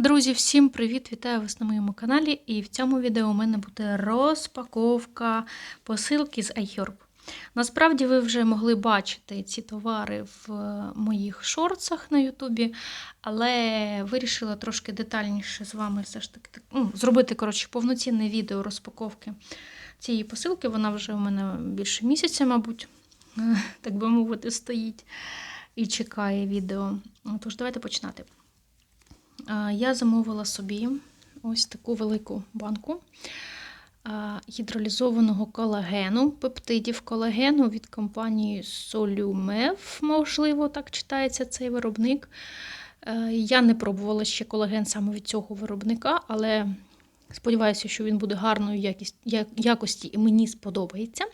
Друзі, всім привіт! Вітаю вас на моєму каналі. І в цьому відео у мене буде розпаковка посилки з iHerb. Насправді, ви вже могли бачити ці товари в е, моїх шорцах на Ютубі, але вирішила трошки детальніше з вами все ж таки ну, зробити коротше, повноцінне відео розпаковки цієї посилки. Вона вже у мене більше місяця, мабуть, так би мовити, стоїть і чекає відео. Тож, давайте починати. Я замовила собі ось таку велику банку гідролізованого колагену, пептидів колагену від компанії Solumev, можливо, так читається цей виробник. Е, Я не пробувала ще колаген саме від цього виробника, але сподіваюся, що він буде гарної якості і мені сподобається.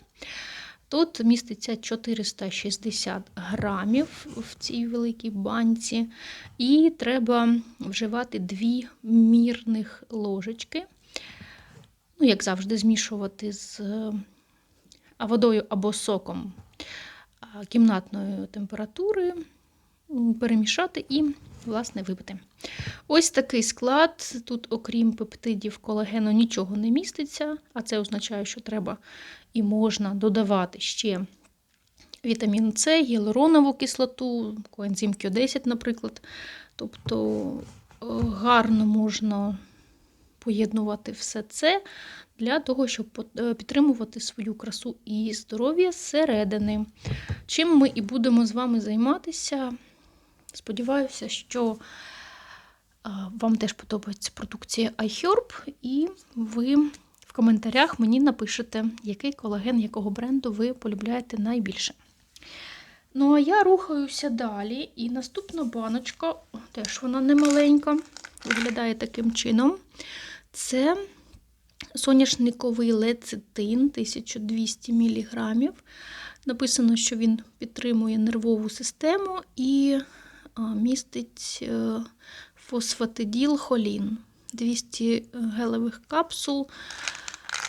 Тут міститься 460 грамів в цій великій банці, і треба вживати дві мірних ложечки. Ну, як завжди, змішувати з е, водою або соком кімнатної температури, перемішати і, власне, випити. Ось такий склад. Тут, окрім пептидів колагену, нічого не міститься, а це означає, що треба і можна додавати ще вітамін С, гіалуронову кислоту, коензим Q10, наприклад. Тобто е, гарно можна поєднувати все це для того, щоб е, підтримувати свою красу і здоров'я зсередини. Чим ми і будемо з вами займатися. Сподіваюся, що е, вам теж подобається продукція iHerb, і ви в коментарях мені напишете, який колаген якого бренду ви полюбляєте найбільше. Ну, а я рухаюся далі, і наступна баночка, теж вона не маленька, виглядає таким чином. Це соняшниковий лецитин 1200 мг. Написано, що він підтримує нервову систему і містить е, фосфатиділ-холін 200 гелевих капсул.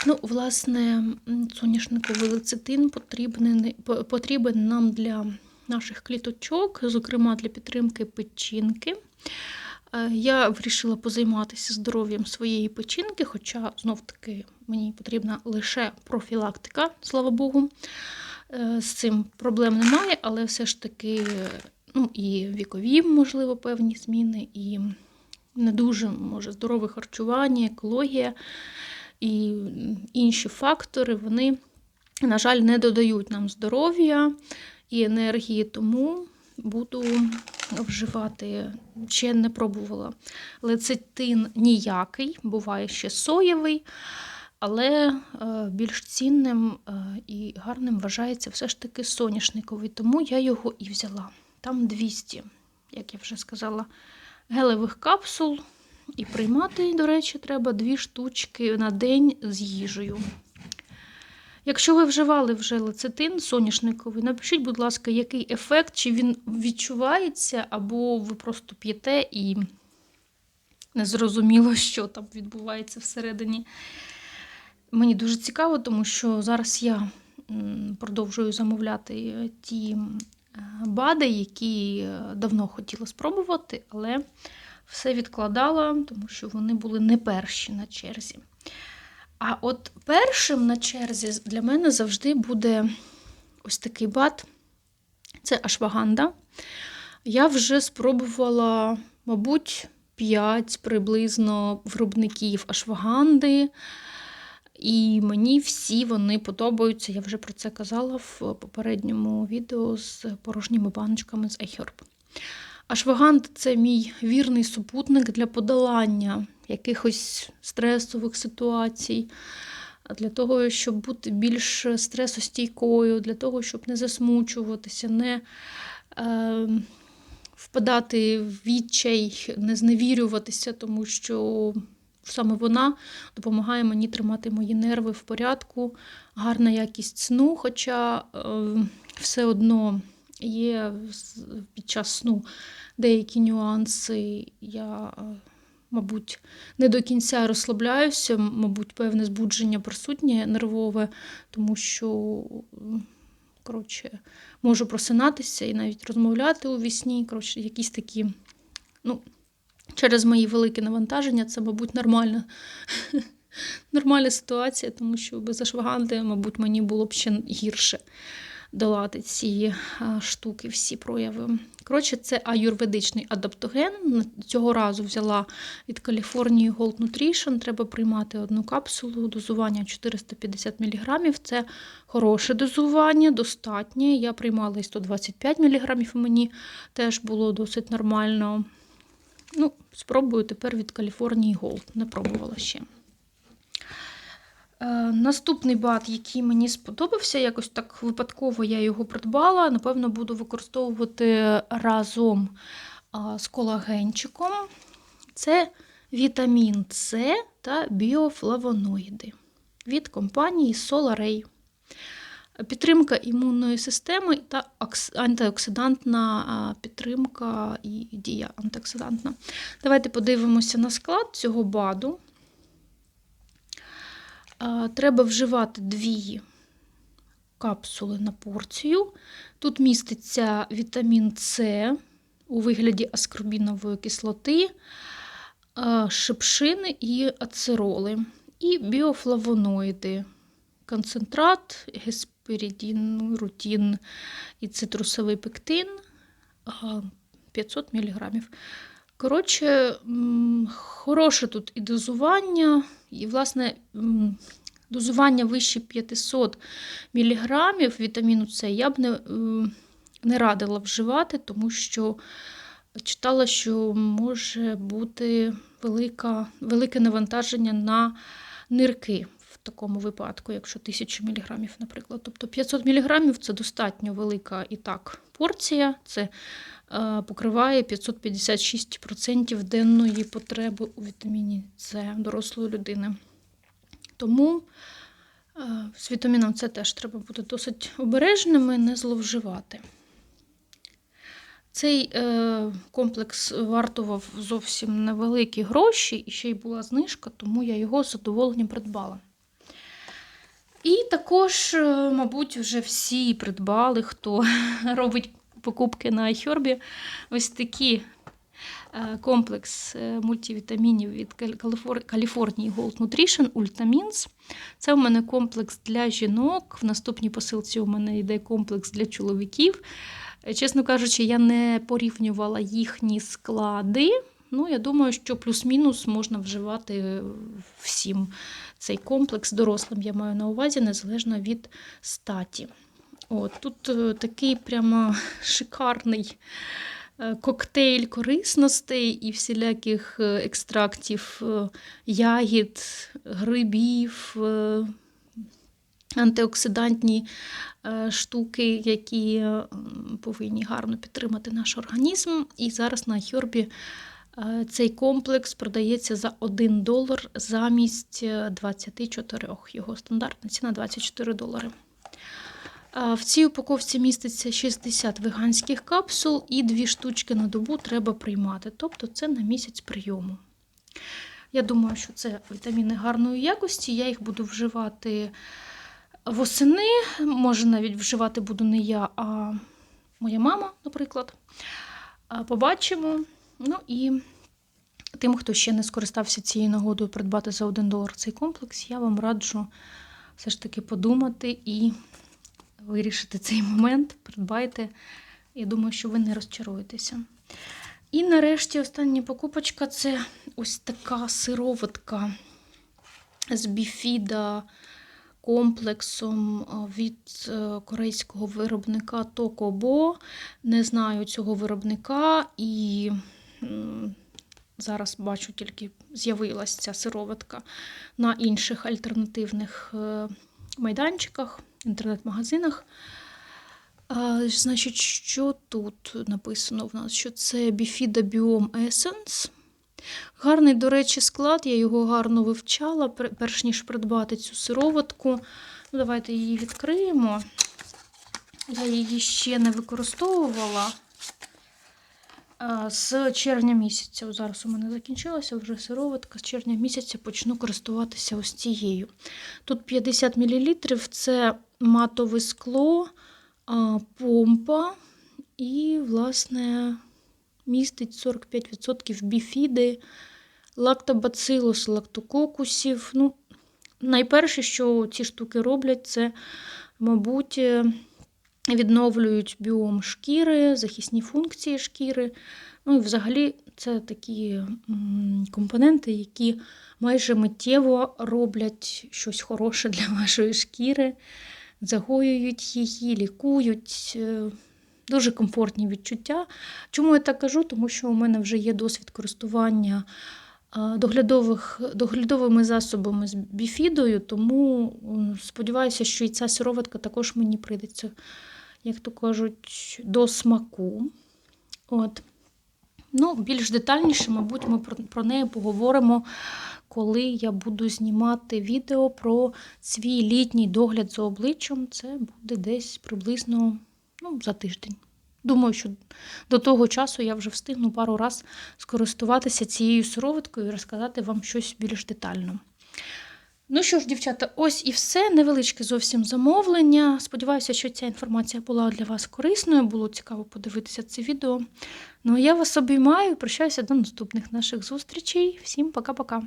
Ну, власне, соняшниковий лецитин потрібен, потрібен нам для наших кліточок, зокрема для підтримки печінки. Е, Я вирішила позайматися здоров'ям своєї печінки, хоча знов-таки мені потрібна лише профілактика, слава Богу. Е, З цим проблем немає, але все ж таки ну, і вікові, можливо, певні зміни, і не дуже може здорове харчування, екологія і інші фактори, вони, на жаль, не додають нам здоров'я і енергії, тому буду вживати, ще не пробувала. Лецитин ніякий, буває ще соєвий, але е, більш цінним е, і гарним вважається все ж таки соняшниковий, тому я його і взяла. Там 200, як я вже сказала, гелевих капсул. І приймати, до речі, треба дві штучки на день з їжею. Якщо ви вживали вже лецитин соняшниковий, напишіть, будь ласка, який ефект, чи він відчувається, або ви просто п'єте і не зрозуміло, що там відбувається всередині. Мені дуже цікаво, тому що зараз я продовжую замовляти ті БАДи, які е, давно хотіла спробувати, але все відкладала, тому що вони були не перші на черзі. А от першим на черзі для мене завжди буде ось такий бат. Це ашваганда. Я вже спробувала, мабуть, 5 приблизно виробників ашваганди. І мені всі вони подобаються. Я вже про це казала в попередньому відео з порожніми баночками з iHerb. Ашваганд це мій вірний супутник для подолання якихось стресових ситуацій, для того, щоб бути більш стресостійкою, для того, щоб не засмучуватися, не е, впадати в відчай, не зневірюватися, тому що саме вона допомагає мені тримати мої нерви в порядку, гарна якість сну, хоча е, все одно є під час сну деякі нюанси. Я, е, мабуть, не до кінця розслабляюся, мабуть, певне збудження присутнє нервове, тому що. Коротше, можу просинатися і навіть розмовляти у вісні. Коротше, якісь такі, ну, через мої великі навантаження це, мабуть, нормальна, нормальна ситуація, тому що без ашваганди, мабуть, мені було б ще гірше долати ці штуки, всі прояви. Коротше, це аюрведичний адаптоген. Цього разу взяла від Каліфорнії Gold Nutrition. Треба приймати одну капсулу, дозування 450 мг. Це хороше дозування, достатнє. Я приймала і 125 мг, і мені теж було досить нормально. Ну, спробую тепер від Каліфорнії Gold. Не пробувала ще. Е, Наступний бат, який мені сподобався, якось так випадково я його придбала. Напевно, буду використовувати разом з колагенчиком. Це вітамін С та біофлавоноїди від компанії SolarAy. Підтримка імунної системи та антиоксидантна підтримка і дія антиоксидантна. Давайте подивимося на склад цього БАДу. Треба вживати дві капсули на порцію. Тут міститься вітамін С у вигляді аскорбінової кислоти, шипшини і ацероли, і біофлавоноїди, концентрат, гесперидін, рутін і цитрусовий пектин 500 мг. Коротше, хороше тут і дозування, і, власне, дозування вище 500 мг вітаміну С я б не, не радила вживати, тому що читала, що може бути велика, велике навантаження на нирки такому випадку, якщо 1000 мг, наприклад. Тобто 500 мг це достатньо велика і так порція. Це е, покриває 556% денної потреби у вітаміні С дорослої людини. Тому е, з вітаміном С теж треба бути досить обережними, не зловживати. Цей е, комплекс вартував зовсім невеликі гроші, і ще й була знижка, тому я його з задоволенням придбала. І також, е, мабуть, вже всі придбали, хто робить покупки на iHerb. Ось такі е, комплекс е, мультивітамінів від Каліфорнії Gold Nutrition Ultamins. Це у мене комплекс для жінок. В наступній посилці у мене йде комплекс для чоловіків. Чесно кажучи, я не порівнювала їхні склади. Ну, я думаю, що плюс-мінус можна вживати всім цей комплекс дорослим, я маю на увазі, незалежно від статі. От, тут е, такий прямо шикарний е, коктейль корисностей і всіляких е, екстрактів е, ягід, грибів, е, антиоксидантні е, штуки, які е, повинні гарно підтримати наш організм. І зараз на Хьорбі е, цей комплекс продається за 1 долар замість е, 24. Його стандартна ціна 24 долари. В цій упаковці міститься 60 веганських капсул і 2 штучки на добу треба приймати. Тобто це на місяць прийому. Я думаю, що це вітаміни гарної якості. Я їх буду вживати восени. Може, навіть вживати буду не я, а моя мама, наприклад. Побачимо. Ну і тим, хто ще не скористався цією нагодою придбати за 1 долар цей комплекс, я вам раджу все ж таки подумати і вирішити цей момент. Придбайте. Я думаю, що ви не розчаруєтеся. І нарешті остання покупочка це ось така сироватка з біфіда комплексом від е, корейського виробника Токобо. Не знаю цього виробника і зараз бачу тільки з'явилася ця сироватка на інших альтернативних е, майданчиках, інтернет-магазинах. Значить, що тут написано в нас? Що це Bifida Biome Essence. Гарний, до речі, склад, я його гарно вивчала, перш ніж придбати цю сироватку. Ну, давайте її відкриємо. Я її ще не використовувала. З червня місяця, зараз у мене закінчилася вже сироватка. З червня місяця почну користуватися ось цією. Тут 50 мл, це матове скло, помпа і, власне, містить 45% біфіди, лактобацилус, лактококусів. Ну, найперше, що ці штуки роблять, це, мабуть, е, відновлюють біом шкіри, захисні функції шкіри. Ну і взагалі це такі компоненти, які майже миттєво роблять щось хороше для вашої шкіри, загоюють її, лікують. е, Дуже комфортні відчуття. Чому я так кажу? Тому що у мене вже є досвід користування доглядових, доглядовими засобами з біфідою, тому сподіваюся, що і ця сироватка також мені прийдеться, як то кажуть, до смаку. От. Ну, більш детальніше, мабуть, ми про, неї поговоримо, коли я буду знімати відео про свій літній догляд за обличчям. Це буде десь приблизно ну, за тиждень. Думаю, що до того часу я вже встигну пару раз скористуватися цією сироваткою і розказати вам щось більш детально. Ну що ж, дівчата, ось і все. Невеличке зовсім замовлення. Сподіваюся, що ця інформація була для вас корисною. Було цікаво подивитися це відео. Ну а я вас обіймаю прощаюся до наступних наших зустрічей. Всім пока-пока.